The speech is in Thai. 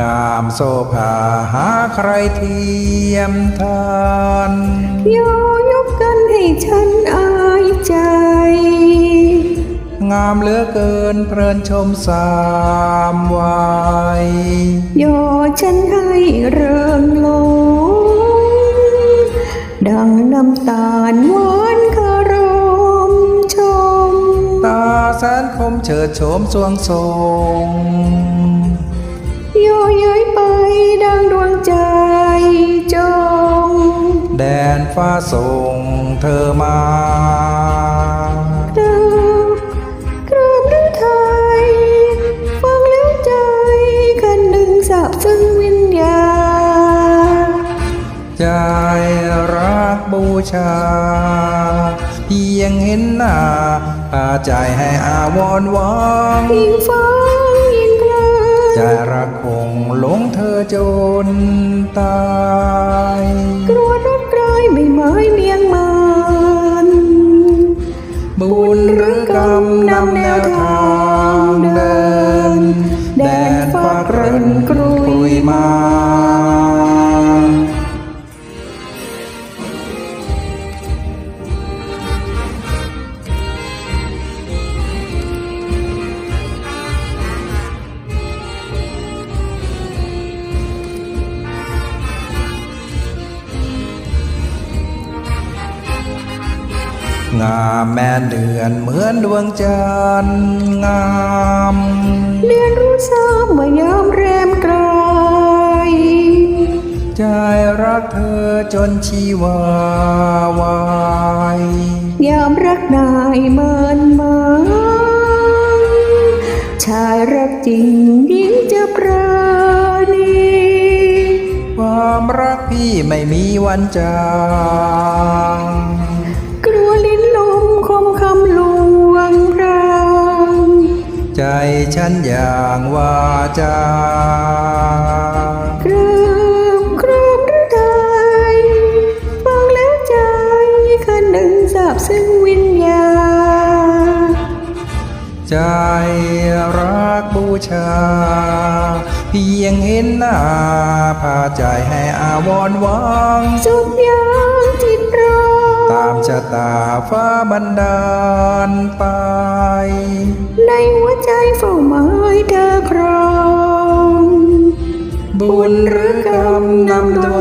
งามโซภาหาใครเทียมทานยอยกกันให้ฉันอายใจ งามเหลือเกินเพลินชมสามวัยยอฉันให้เริงหลงดังน้ำตาลหวานคารมชม ตาแสนคมเฉิดโฉมสวงทรงโยเย้ยไป ดังดวงใจจง แดนฟ้าส่งเธอมากราบกราบน้ำไทย ฟังแล้วใจคันหนึ่งสาบซึ้งวิญญาณใจรักบูชา เพียงเห็นหน้าพาใจให้อาวรวังยิ่งฟังยิ่งเพ ลินใจรักคงหลงเธอจนตาย กลัวรถไกลไม่หมายเมียงมัน บุญหรือกรรมนำแนวทาง งามแม่เดือนเหมือนดวงจันทร์งามเรียนรู้ซ้ำเมื่อยามแรมไกลใจรักเธอจนชีวาวายยามรักนายเมินมาชายรักจริงหญิงจะปราณีความรักพี่ไม่มีวันจาง ฉันอย่างว่าจากรามกรามหรือไทยฟังแล้วใจคันหนึ่งสาบซึ้งวิญญาณใจรักบูชา เพียงเห็นหน้าพาใจให้อาวรณ์หวังสุดยางจิตรอตาม ชะตาฟ้าบันดาลไป ในหัวใจเฝ้าหมายเธอครอง บุญหรือกรรมนำดว